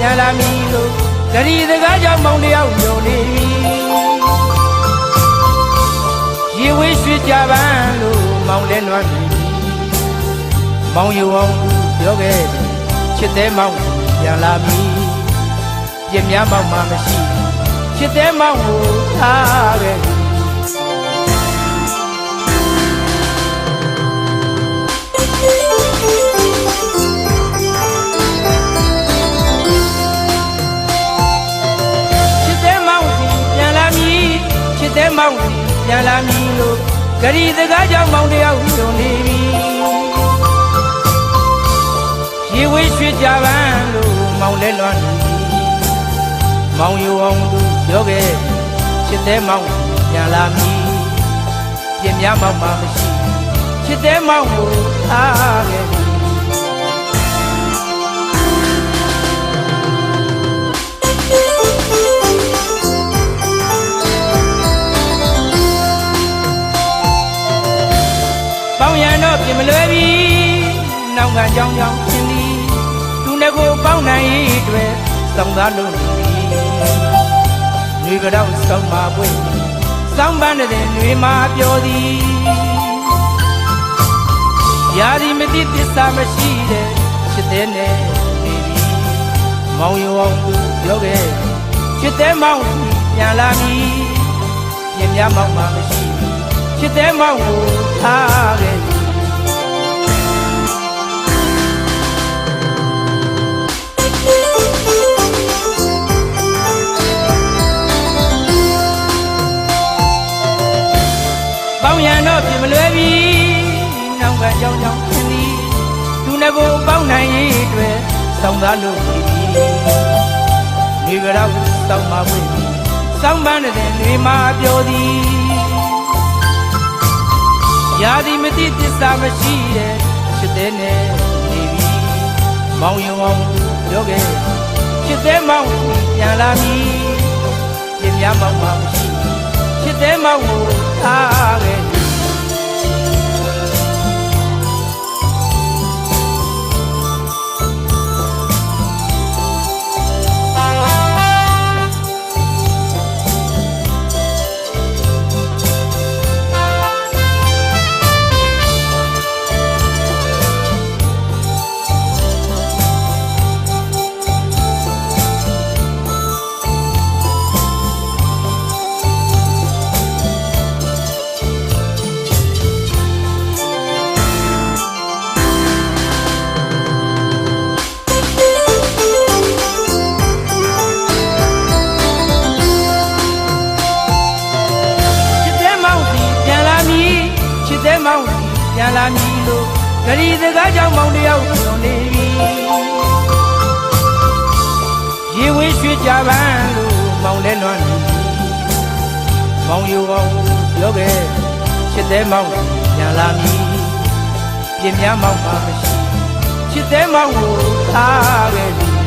မောင်စီပြန်လာမည်လို့ဂရီစကားကြောင့်မောင်တယောက်ယုံနေပြီရေဝေးရွှေကြပန်းလို့မောင်လဲနွမ်းပြီမောင်ယူအောင်ပြောခဲ့တယ်ချစ်တဲ့မောင်စီပြန်လာမည်ပြင်းများမောင်မှမရှိချစ်တဲ့မောင်ကိုထား ပြန်လာမည်လို့ဂရီစကားကြောင့်မောင်တယောက်ယုံနေပြီရေဝေးရွှေကြပန်းလို့မောင်လဲလွမ်းနေပြီမောင်ယူအောင်သူပြောခဲ့ချစ်တဲ့မောင်စီပြန်လာမည်ပြင်များမောင်မှမရှိချစ်တဲ့မောင်ကိုအားခဲ့ မလွယ်ပြီနောက်ကကြောင်ကြောင်ရှင်သည်သူနဲ့ကိုပေါင်းနိုင်ရေးအတွက်စောင့်သားလို့နေပြီနှွေကြောင်စောင့်ပါပွင့်စောင့်ပန်းတဲ့နှွေမှာပြောသည်ယာဒီမတိသစ္စာမရှိတဲ့ချစ်တဲ့နဲ့နေပြီမောင်ရောအောင်သူပြောခဲ့ချစ်တဲ့မောင်စီပြန်လာမည်ပြင်များမောင်မှမရှိဘူးချစ်တဲ့မောင်ကိုထားခဲ့ က်ကကြောင်ကြောင်ရှင်သည်သူနဲ့ကိုပေါင်းနိုင်ရေးအတွက်စောင့်သားလို့နေပြီနေကြတော့စောင့်ပါဝင်စောင့်ပန်းတဲ့နေမှာပြောသည်ရာဒီမတိသစ္စာမရှိတဲ့ချစ်တဲ့နဲ့နေပြီမောင်ယုံအောင်ပြောခဲ့ချစ်တဲ့မောင်ပြန်လာမည်ပြင်များမောင်မှမရှိချစ်တဲ့မောင်ကိုထားခဲ့ မောင်စီပြန်လာမည်လို့ဂရီစကားကြောင့်မောင်တယောက်ညွန်နေပြီရေဝေးရွှေကြပန်းလို့မောင်လဲလွမ်းနေပြီမောင်ယူအောင်ပြောခဲ့ချစ်တဲ့မောင်စီပြန်လာမည်ပြင်များမောင်ပါမရှိချစ်တဲ့မောင်ကိုထားခဲ့ပြီ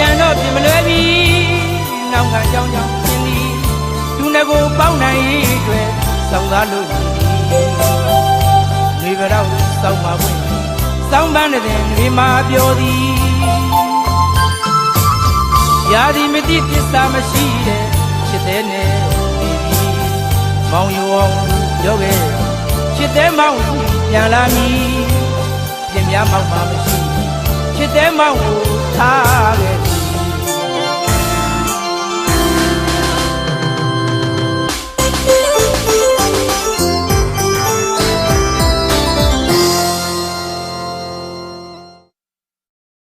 ပေါင်းရန်တော့ပြင်မလွယ်ပြီနောက်ကကြောင်ကြောင်ရှင်သည်သူနဲ့ကိုပေါင်းနိုင်ရေးအတွက်စောင့်သားလို့နေကြတော့စောင့်ပါပွင့်စောင့်ပန်းတဲ့နေမှာပြောသည်ယာဒီမတိသစ္စာမရှိတဲ့ချစ်တဲ့နဲ့နေပြီမောင်ယူအောင်ပြောခဲ့ချစ်တဲ့မောင်စီပြန်လာမည်ပြင်များမောင်မှမရှိချစ်တဲ့မောင်ကိုထားခဲ့